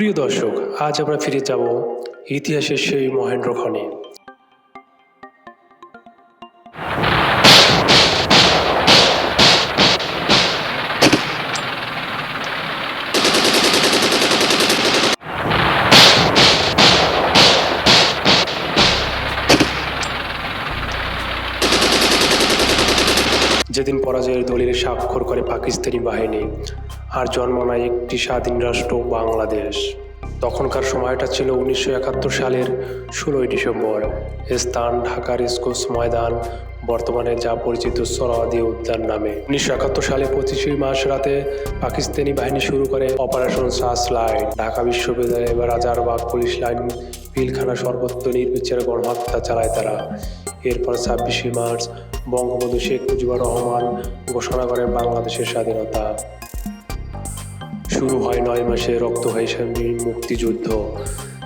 প্রিয় দর্শক, আজ আমরা ফিরে যাব ইতিহাসের সেই মহেন্দ্র খনে। যেদিন পরাজয়ের দলিল স্বাক্ষর করে পাকিস্তানি বাহিনী আর জন্ম নেয় একটি স্বাধীন রাষ্ট্র বাংলাদেশ। তখনকার সময়টা ছিল উনিশশো একাত্তর সালের ষোলোই ডিসেম্বর। স্থান ঢাকার ইস্কোস ময়দান, বর্তমানে যা পরিচিত সরাওয়াদি উদ্যান নামে। উনিশশো একাত্তর সালে পঁচিশে মাস রাতে পাকিস্তানি বাহিনী শুরু করে অপারেশন সাস লাইট ঢাকা বিশ্ববিদ্যালয় বা রাজারবাগ পুলিশ লাইন, পিলখানা সর্বত্র নির্বিচারে গণহত্যা চালায় তারা। এরপর ছাব্বিশে মার্চ বঙ্গবন্ধু শেখ মুজিবুর রহমান ঘোষণা করেন বাংলাদেশের স্বাধীনতা। শুরু হয় নয় মাসে রক্ত হয় স্বামীর মুক্তিযুদ্ধ।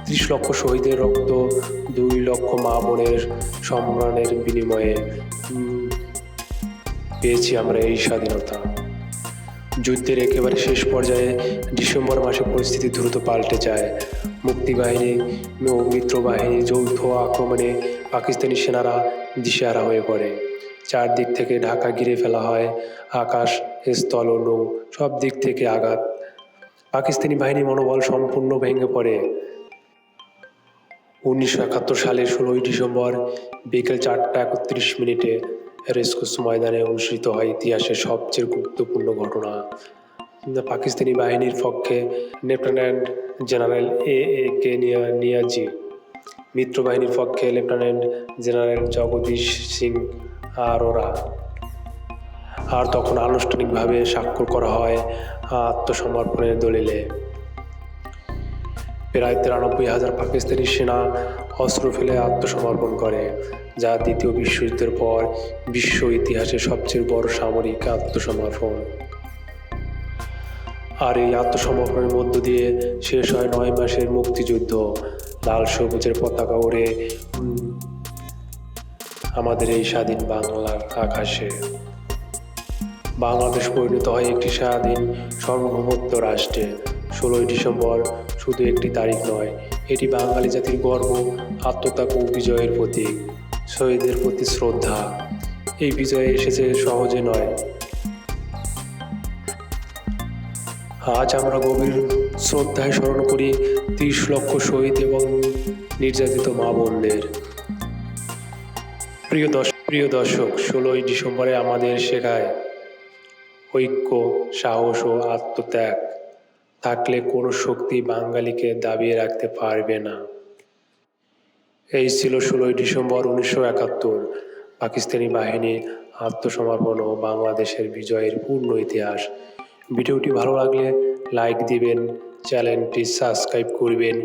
ত্রিশ লক্ষ শহীদের রক্ত, দুই লক্ষ মা বোনের সম্মানের বিনিময়ে পেয়েছি আমরা এই স্বাধীনতা। যুদ্ধের একেবারে শেষ পর্যায়ে ডিসেম্বর মাসে পরিস্থিতি দ্রুত পাল্টে যায়। মুক্তিবাহিনী ও মিত্রবাহিনী যৌথ আক্রমণে পাকিস্তানি সেনারা দিশেহারা হয়ে পড়ে। চারদিক থেকে ঢাকা ঘিরে ফেলা হয়, আকাশ, স্থল নৌ সব দিক থেকে আঘাত। পাকিস্তানি বাহিনী মনোবল সম্পূর্ণ ভেঙে পড়ে। উনিশশো একাত্তর সালের ষোলোই ডিসেম্বর বিকেল চারটা একত্রিশ মিনিটে রেসকোস ময়দানে অনুষ্ঠিত হয় ইতিহাসের সবচেয়ে গুরুত্বপূর্ণ ঘটনা। পাকিস্তানি বাহিনীর পক্ষে লেফটেন্যান্ট জেনারেল এ এ কে নিয়া- নিয়াজি মিত্র বাহিনীর পক্ষে লেফটেন্যান্ট জেনারেল জগদীশ সিং আরোরা। আর তখন আনুষ্ঠানিকভাবে স্বাক্ষর করা হয় আত্মসমর্পণের দলিলে। প্রায় তিরানব্বই হাজার পাকিস্তানি সেনা অস্ত্র ফেলে আত্মসমর্পণ করে, যা দ্বিতীয় বিশ্বযুদ্ধের পর বিশ্ব ইতিহাসে সবচেয়ে বড় সামরিক আত্মসমর্পণ। আর এই আত্মসমর্পণের মধ্য দিয়ে শেষ হয় নয় মাসের মুক্তিযুদ্ধ। লাল সবুজের পতাকা ওড়ে আমাদের এই স্বাধীন বাংলার আকাশে। বাংলাদেশ পরিণত হয় একটি স্বাধীন সার্বভৌমত্ব রাষ্ট্রে। ষোলোই ডিসেম্বর শুধু একটি তারিখ নয়, এটি বাঙালি জাতির গর্ব, আত্মত্যাগ ও বিজয়ের প্রতীক শহীদদের প্রতি শ্রদ্ধা। এই বিজয় এসেছে সহজে নয়। আজ আমরা গভীর শ্রদ্ধায় স্মরণ করি ত্রিশ লক্ষ শহীদ এবং নির্যাতিত মা বোনদের। প্রিয় দর্শক প্রিয় দর্শক, ষোলোই ডিসেম্বরে আমাদের শেখায় ঐক্য, সাহস ও আত্মত্যাগ থাকলে কোনো শক্তি বাঙালিকে দাবিয়ে রাখতে পারবে না। এই ছিল ষোলোই ডিসেম্বর উনিশশো একাত্তর। পাকিস্তানি বাহিনীর আত্মসমর্পণ ও বাংলাদেশের বিজয়ের পূর্ণ ইতিহাস। ভিডিওটি ভালো লাগলে লাইক দিবেন, চ্যানেলটি সাবস্ক্রাইব করবেন